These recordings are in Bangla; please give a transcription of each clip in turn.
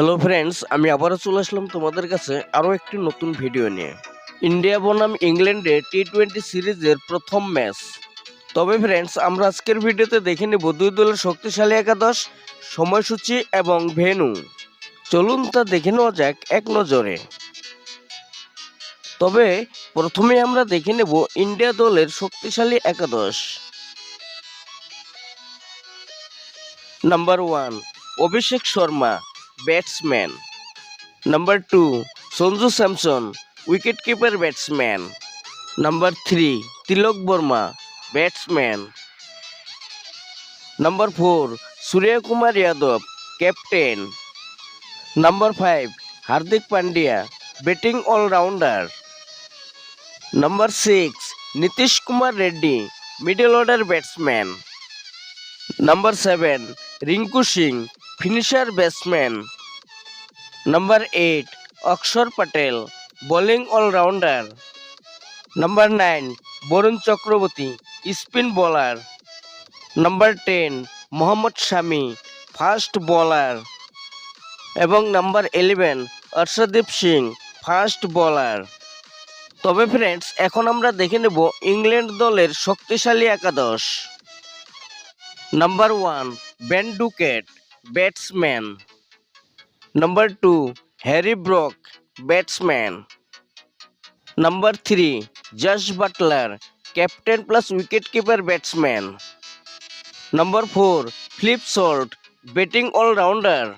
হ্যালো ফ্রেন্ডস আমি আবারও চলে আসলাম তোমাদের কাছে আরও একটি নতুন ভিডিও নিয়ে। ইন্ডিয়া বনাম ইংল্যান্ডে টি টোয়েন্টি সিরিজের প্রথম ম্যাচ তবে ফ্রেন্ডস আমরা আজকের ভিডিওতে দেখে নেব দুই দলের শক্তিশালী একাদশ, সময়সূচি এবং ভেন্যু। চলুন তা দেখে নেওয়া যাক এক নজরে। তবে প্রথমে আমরা দেখে নেব ইন্ডিয়া দলের শক্তিশালী একাদশ। Number one Abhishek Sharma. Batsman number two Sanju Samson wicket keeper batsman number three Tilak Varma batsman number four Surya Kumar Yadav captain number five Hardik Pandya batting allrounder number six Nitish Kumar Reddy middle order batsman number seven Rinku Singh finisher batsman number eight Axar Patel, bowling allrounder. Number nine Varun Chakravarthy, spin bowler. Number ten Mohammed Shami, fast bowler. এবং number eleven Arshdeep Singh, fast bowler. তবে ফ্রেন্ডস, এখন আমরা দেখে নেব ইংল্যান্ড দলের শক্তিশালী একাদশ। Number one batsman. Number 2. Harry Brook, batsman. Number 3. Josh Butler, captain plus wicketkeeper batsman. Number 4. Flip Salt, batting all rounder.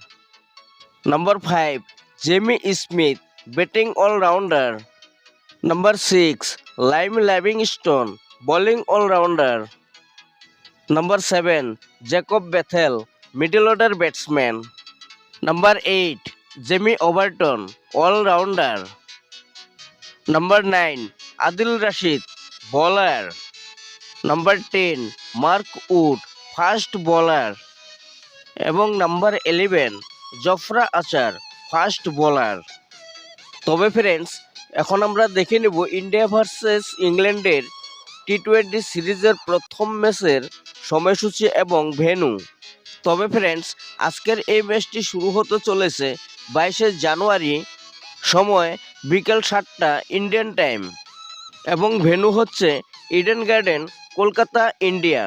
Number 5. Jamie Smith, batting all rounder. Number 6. Lime Livingstone, bowling all rounder. Number 7. Jacob Bethel, middle order batsman number eight Jamie Overton allrounder number nine Adil Rashid bowler number ten Mark Wood fast bowler এবং number eleven Jofra Archer fast bowler তবে ফ্রেন্ডস এখন আমরা দেখে নেব ইন্ডিয়া ভার্সেস ইংল্যান্ডের টি টোয়েন্টি সিরিজের প্রথম ম্যাচের সময়সূচি এবং ভেন্যু। তবে ফ্রেন্ডস আজকের এই ম্যাচটি শুরু হতে চলেছে বাইশে জানুয়ারি সময় বিকেল সাতটা ইন্ডিয়ান টাইম এবং ভেন্যু হচ্ছে ইডেন গার্ডেন কলকাতা ইন্ডিয়া